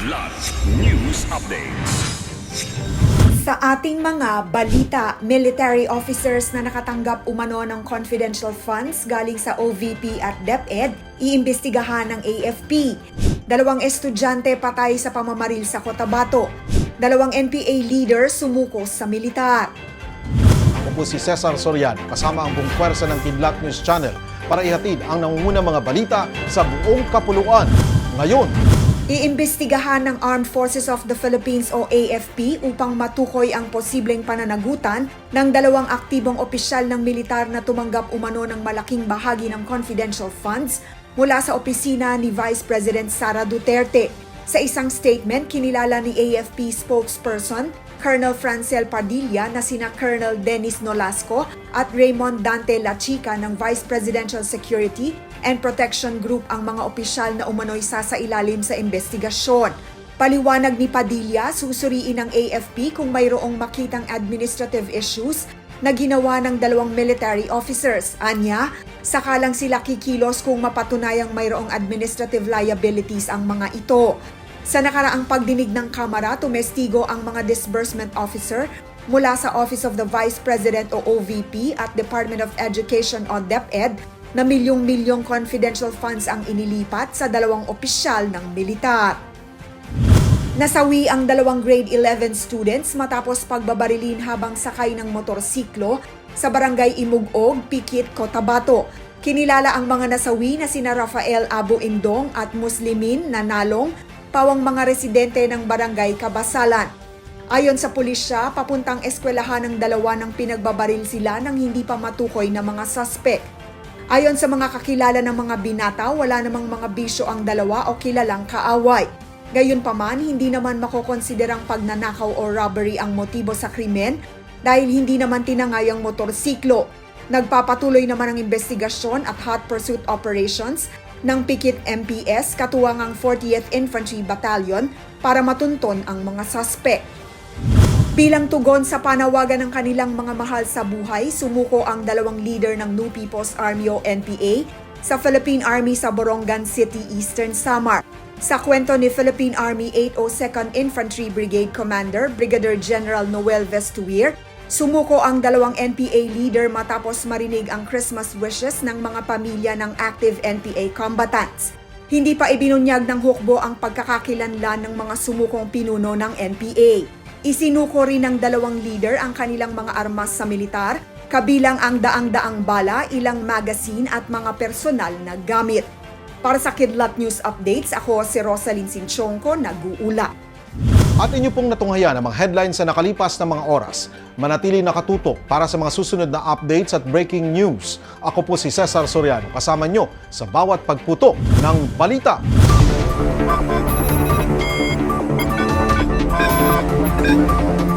Kidlat News Updates. Sa ating mga balita, military officers na nakatanggap umano ng confidential funds galing sa OVP at DepEd, iimbestigahan ng AFP. Dalawang estudyante patay sa pamamaril sa Cotabato. Dalawang NPA leader sumuko sa militar. Ako po si Cesar Soriano kasama ang buong pwersa ng Kidlat News Channel para ihatid ang nangungunang mga balita sa buong kapuluan. Ngayon, Iimbestigahan ng Armed Forces of the Philippines o AFP upang matukoy ang posibleng pananagutan ng dalawang aktibong opisyal ng militar na tumanggap umano ng malaking bahagi ng confidential funds mula sa opisina ni Vice President Sara Duterte. Sa isang statement, kinilala ni AFP spokesperson Colonel Francel Padilla na sina Colonel Dennis Nolasco at Raymond Dante Lachica ng Vice Presidential Security and Protection Group ang mga opisyal na umano'y sasailalim sa investigasyon. Paliwanag ni Padilla, susuriin ng AFP kung mayroong makitang administrative issues na ginawa ng dalawang military officers. Anya, saka lang sila kikilos kung mapatunayang mayroong administrative liabilities ang mga ito. Sa nakaraang pagdinig ng Kamara, tumestigo ang mga disbursement officer mula sa Office of the Vice President o OVP at Department of Education o DepEd na milyong-milyong confidential funds ang inilipat sa dalawang opisyal ng militar. Nasawi ang dalawang grade 11 students matapos pagbabarilin habang sakay ng motorsiklo sa barangay Imugog, Pikit, Cotabato. Kinilala ang mga nasawi na sina Rafael Abu Indong at Muslimin Nanalong, pawang mga residente ng barangay Kabasalan. Ayon sa pulisya, papuntang eskwelahan ng dalawa ng pinagbabaril sila nang hindi pa matukoy na mga suspect. Ayon sa mga kakilala ng mga binata, wala namang mga bisyo ang dalawa o kilalang kaaway. Gayunpaman, hindi naman makokonsiderang pagnanakaw o robbery ang motibo sa krimen dahil hindi naman tinangay ang motorsiklo. Nagpapatuloy naman ang investigasyon at hot pursuit operations ng Pikit MPS katuwang ang 40th Infantry Battalion para matunton ang mga suspect. Bilang tugon sa panawagan ng kanilang mga mahal sa buhay, sumuko ang dalawang leader ng New People's Army o NPA sa Philippine Army sa Borongan City, Eastern Samar. Sa kwento ni Philippine Army 802nd Infantry Brigade Commander Brigadier General Noel Vestuir, sumuko ang dalawang NPA leader matapos marinig ang Christmas wishes ng mga pamilya ng active NPA combatants. Hindi pa ibinunyag ng hukbo ang pagkakakilanlan ng mga sumukong pinuno ng NPA. Isinuko rin ng dalawang leader ang kanilang mga armas sa militar, kabilang ang daang-daang bala, ilang magazine at mga personal na gamit. Para sa Kidlat News Updates, ako si Rosalyn Sinchonko, nag-uula. at inyo pong natunghayan ang mga headlines sa nakalipas na mga oras. Manatili nakatutok para sa mga susunod na updates at breaking news. Ako po si Cesar Soriano, kasama nyo sa bawat pagputok ng balita. thank you